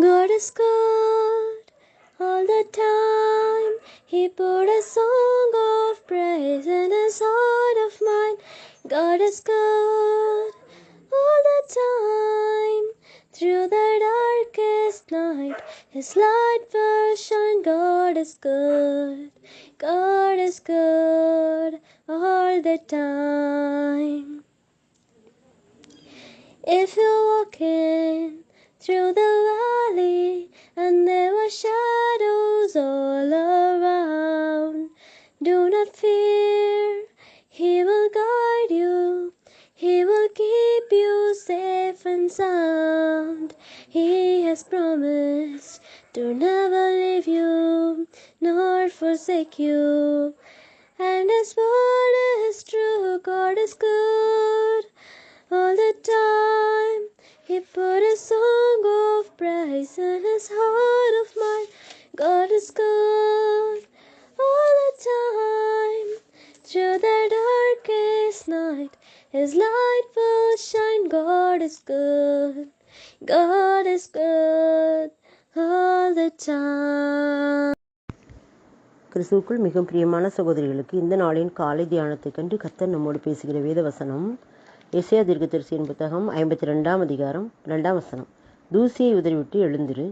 God is good all the time. He put a song of praise in his heart of mine. God is good all the time. Through the darkest night, his light will shine. God is good. God is good all the time. If you're walking through the valley and there were shadows all around, do not fear. He will guide you. He will keep you safe and sound. He has promised to never leave you nor forsake you. And his word is true. God is good all the time. He put a song of praise in his heart of mine. God is good all the time. Through the darkest night, his light will shine. God is good. God is good all the time. கிறிஸ்துவுக்குள் மிகவும் பிரியமான சகோதரிகளுக்கு இந்த நாளின் காலை தியானத்தை கண்டு கத்தர் நம்மோடு பேசுகிற வேத வசனம் இசையா தீர்க்கதரிசியின் புத்தகம் ஐம்பத்தி ரெண்டாம் அதிகாரம் ரெண்டாம் வசனம். தூசியை உதறிவிட்டு எழுந்திரு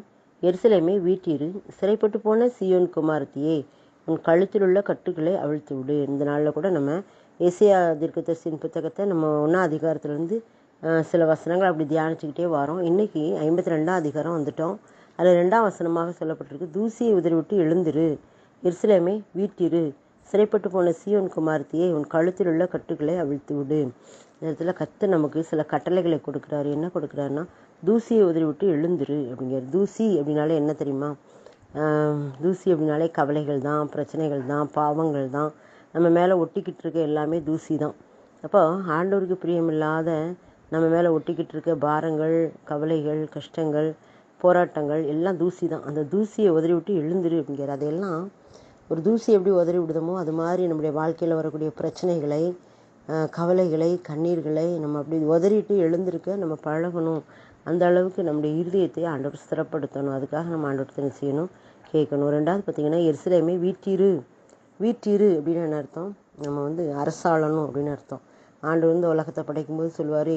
எருசலேமே வீட்டிரு சிறைப்பட்டு போன சியோன் குமாரத்தியே உன் கழுத்தில் உள்ள கட்டுகளை அவிழ்த்து விடு. இந்த நாளில் கூட நம்ம இசையா தீர்க்கதரிசியின் புத்தகத்தை நம்ம ஒன்றா அதிகாரத்துலேருந்து சில வசனங்கள் அப்படி தியானிச்சுக்கிட்டே வரோம். இன்றைக்கி ஐம்பத்தி ரெண்டாம் அதிகாரம் வந்துட்டோம். அதில் ரெண்டாம் வசனமாக சொல்லப்பட்டிருக்கு தூசியை உதறிவிட்டு எழுந்திரு எருசலேமே வீட்டிரு சிறைப்பட்டு போன சியோன் குமாரத்தியை உன் கழுத்தில் உள்ள கட்டுகளை அவிழ்த்து விடு. இந்த இடத்துல கத்து நமக்கு சில கட்டளைகளை கொடுக்குறாரு. என்ன கொடுக்குறாருன்னா தூசியை உதறி விட்டு எழுந்துரு அப்படிங்கிற தூசி அப்படின்னாலே என்ன தெரியுமா? தூசி அப்படின்னாலே கவலைகள் தான் பிரச்சனைகள் தான் பாவங்கள் தான். நம்ம மேலே ஒட்டிக்கிட்டு இருக்க எல்லாமே தூசி தான். அப்போ ஆண்டவருக்கு பிரியமில்லாத நம்ம மேலே ஒட்டிக்கிட்டு இருக்க பாரங்கள் கவலைகள் கஷ்டங்கள் போராட்டங்கள் எல்லாம் தூசி தான். அந்த தூசியை உதறி விட்டு எழுந்துரு அப்படிங்கிற அதையெல்லாம் ஒரு தூசி எப்படி உதறி விடுதமோ அது மாதிரி நம்முடைய வாழ்க்கையில் வரக்கூடிய பிரச்சனைகளை கவலைகளை கண்ணீர்களை நம்ம அப்படி உதறிட்டு எழுந்திருக்க நம்ம பழகணும். அந்த அளவுக்கு நம்முடைய இருதயத்தை ஆண்டவர் ஸ்திரப்படுத்தணும். அதுக்காக நம்ம ஆண்டவர்கிட்ட செய்யணும்? கேட்கணும். ரெண்டாவது பார்த்தீங்கன்னா எருசலேமே வீட்டிரு. வீட்டிரு அப்படின்னு என்ன அர்த்தம்? நம்ம வந்து அரசாளணும் அப்படின்னு அர்த்தம். ஆண்டு வந்து உலகத்தை படைக்கும்போது சொல்லுவார்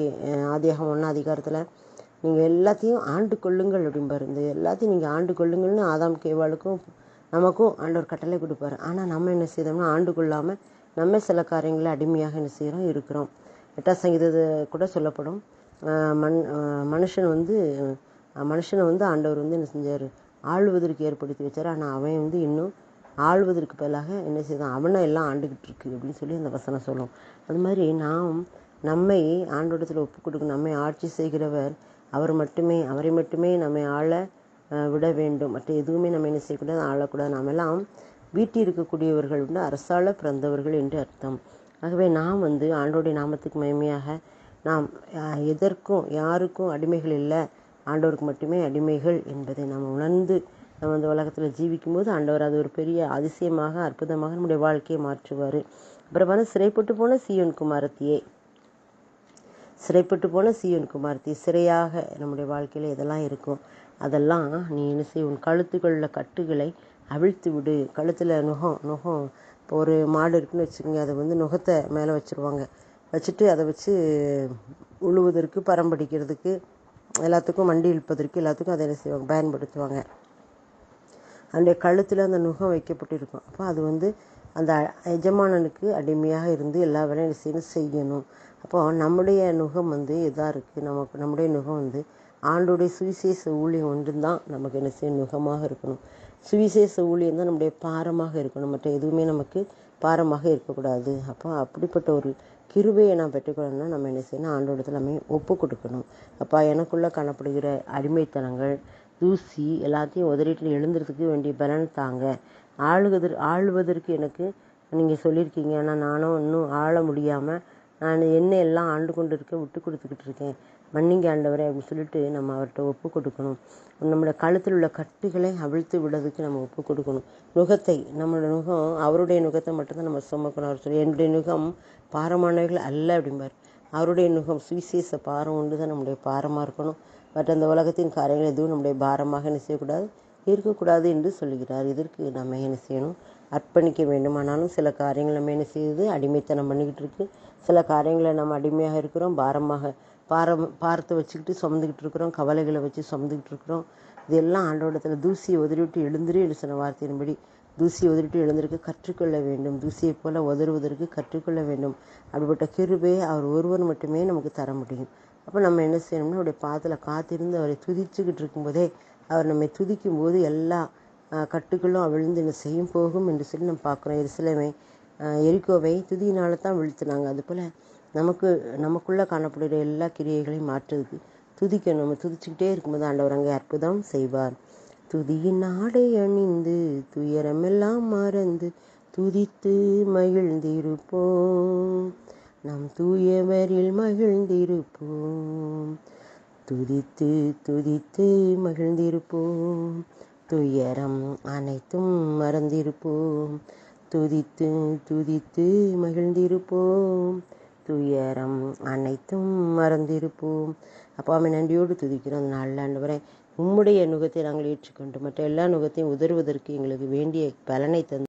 ஆதியாகம் ஒன்றா அதிகாரத்தில் நீங்கள் எல்லாத்தையும் ஆண்டு கொள்ளுங்கள் அப்படிம்பாரு. இந்த எல்லாத்தையும் நீங்கள் ஆண்டு கொள்ளுங்கள்னு ஆதாம் கேவாளுக்கும் நமக்கும் ஆண்டவர் கட்டளை கொடுப்பாரு. ஆனால் நம்ம என்ன செய்தோம்னா ஆண்டு கொள்ளாமல் நம்ம சில காரியங்களை அடிமையாக என்ன செய்கிறோம் இருக்கிறோம். எட்டாம் சங்கீதத்தை கூட சொல்லப்படும் மண் மனுஷன் வந்து மனுஷனை வந்து ஆண்டவர் வந்து என்ன செஞ்சார்? ஆள்வதற்கு ஏற்படுத்தி வச்சார். ஆனால் அவன் வந்து இன்னும் ஆள்வதற்கு பதிலாக என்ன செய்தான்? அவனை எல்லாம் ஆண்டுகிட்டு இருக்கு அப்படின்னு சொல்லி அந்த வசனம் சொல்லும். அது மாதிரி நாம் நம்மை ஆண்டோடத்தில் ஒப்பு கொடுக்கணும் நம்மை ஆட்சி செய்கிறவர் அவர் மட்டுமே அவரை மட்டுமே நம்மை ஆள விட வேண்டும். மற்ற எதுவுமே நம்ம என்ன செய்யக்கூடாது ஆளக்கூடாது. நாம் எல்லாம் வீட்டில் இருக்கக்கூடியவர்கள் வந்து அரசால பிறந்தவர்கள் என்று அர்த்தம். ஆகவே நாம் வந்து ஆண்டோடைய நாமத்துக்கு மகிமையாக நாம் எதற்கும் யாருக்கும் அடிமைகள் இல்லை. ஆண்டவருக்கு மட்டுமே அடிமைகள் என்பதை நாம் உணர்ந்து நம்ம அந்த உலகத்தில் ஜீவிக்கும்போது ஆண்டவர் அது ஒரு பெரிய அதிசயமாக அற்புதமாக நம்முடைய வாழ்க்கையை மாற்றுவார். அப்புறம் வந்து சிறைப்பட்டு போன சீயோன் குமாரத்தியே. சிறைப்பட்டு போன சீயோன் குமாரத்தி சிறையாக நம்முடைய வாழ்க்கையில் இதெல்லாம் இருக்கும். அதெல்லாம் நீ என்ன செய் உன் கழுத்துக்குள்ள கட்டுகளை அவிழ்த்து விடு. கழுத்தில் நுகம் நுகம். இப்போ ஒரு மாடு இருக்குன்னு வச்சுக்கோங்க அதை வந்து நுகத்தை மேலே வச்சுருவாங்க. வச்சுட்டு அதை வச்சு உழுவதற்கு பரம்படிக்கிறதுக்கு எல்லாத்துக்கும் வண்டி இழுப்பதற்கு எல்லாத்துக்கும் அதை என்ன செய்வாங்க பயன்படுத்துவாங்க. அந்த கழுத்தில் அந்த நுகம் வைக்கப்பட்டிருக்கும். அப்போ அது வந்து அந்த எஜமானனுக்கு அடிமையாக இருந்து எல்லா வேலையும் செய்யணும் செய்யணும்? அப்போ நம்முடைய நுகம் வந்து இதாக இருக்குது நமக்கு நம்முடைய நுகம் வந்து ஆண்டுடைய சுவிசேஷ ஊழியம் ஒன்று தான் நமக்கு என்ன செய்ய நுகமாக இருக்கணும். சுவிசேஷ ஊழியம் தான் நம்முடைய பாரமாக இருக்கணும். மற்ற எதுவுமே நமக்கு பாரமாக இருக்கக்கூடாது. அப்போ அப்படிப்பட்ட ஒரு கிருபையை நான் பெற்றுக்கொள்ளணும்னா நம்ம என்ன செய்யணும்? ஆண்டோடத்தில் நம்ம ஒப்பு கொடுக்கணும். அப்போ எனக்குள்ளே காணப்படுகிற அடிமைத்தனங்கள் தூசி எல்லாத்தையும் உதறிட்டு எழுந்துறதுக்கு வேண்டிய பலன் தாங்க. ஆளுவதற் ஆளுவதற்கு எனக்கு நீங்கள் சொல்லியிருக்கீங்க. ஆனால் நானும் இன்னும் ஆள முடியாமல் நான் என்ன எல்லாம் ஆண்டு கொண்டு இருக்க விட்டு கொடுத்துக்கிட்டு இருக்கேன். மன்னிங்க ஆண்டவரே அப்படின்னு சொல்லிட்டு நம்ம அவர்கிட்ட ஒப்பு கொடுக்கணும். நம்மளோட கழுத்தில் உள்ள கட்டுகளை அவிழ்த்து விடுறதுக்கு நம்ம ஒப்பு கொடுக்கணும். நுகத்தை நம்மளோட நுகம் அவருடைய நுகத்தை மட்டும்தான் நம்ம சுமக்கணும். அவர் சொல்லி என்னுடைய நுகம் பாரமானவைகள் அல்ல அப்படிம்பார். அவருடைய நுகம் சுவிசேஷ பாரம் ஒன்று தான் நம்முடைய பாரமாக இருக்கணும். பட் அந்த உலகத்தின் காரியங்கள் எதுவும் நம்முடைய பாரமாக என்ன செய்யக்கூடாது? இருக்கக்கூடாது என்று சொல்கிறார் இதற்கு நம்ம என்ன செய்யணும்? அர்ப்பணிக்க வேண்டுமானாலும் சில காரியங்கள் நம்ம என்ன செய்யுது? அடிமைத்தனம் பண்ணிக்கிட்டு இருக்கு. சில காரியங்களை நம்ம அடிமையாக இருக்கிறோம் பாரமாக பாரம் பாரத்தை வச்சுக்கிட்டு சுமந்துக்கிட்டு இருக்கிறோம் கவலைகளை வச்சு சுமந்துக்கிட்டு இருக்கிறோம். இதெல்லாம் ஆண்டோடத்தில் தூசியை உதறிவிட்டு எழுந்திரு எழுசின வார்த்தையின்படி. தூசியை உதறிட்டு எழுந்திருக்க கற்றுக்கொள்ள வேண்டும். தூசியைப் போல உதறுவதற்கு கற்றுக்கொள்ள வேண்டும். அப்படிப்பட்ட கிருபையை அவர் ஒருவர் மட்டுமே நமக்கு தர முடியும். அப்போ நம்ம என்ன செய்யணும்னா அவருடைய பாதத்தில் காத்திருந்து அவரை துதிச்சுக்கிட்டு இருக்கும்போதே அவர் நம்மை துதிக்கும் போது எல்லா கட்டுக்களும் கட்டுகளும் அவிழ்ந்து என்ன செய்யும் போகும் என்று சொல்லி நம்ம பார்க்குறோம். எரிசிலமை எரிக்கோவை துதியினால தான் வீழ்த்தினாங்க. அதுபோல் நமக்கு நமக்குள்ளே காணப்படுகிற எல்லா கிரியைகளையும் மாற்றுது. துதிக்கணும். நம்ம துதிச்சுக்கிட்டே இருக்கும்போது ஆண்டவர் அங்கே அற்புதம் செய்வார். துதியின் ஆடை அணிந்து துயரமெல்லாம் மறந்து துதித்து மகிழ்ந்திருப்போம். நம் தூயவரில் மகிழ்ந்திருப்போம். துதித்து துதித்து மகிழ்ந்திருப்போம். துயரம் அனைத்தும் மறந்திருப்போம். துதித்து துதித்து மகிழ்ந்திருப்போம். துயரம் அனைத்தும் மறந்திருப்போம். அப்பாவை நன்றியோடு துதிக்கிறோம். அந்த நாளில் ஆண்டவரே உம்முடைய நுகத்தை நாங்கள் ஏற்றுக்கொண்டு மற்ற எல்லா நுகத்தையும் உதறுவதற்கு எங்களுக்கு வேண்டிய பலனை தந்து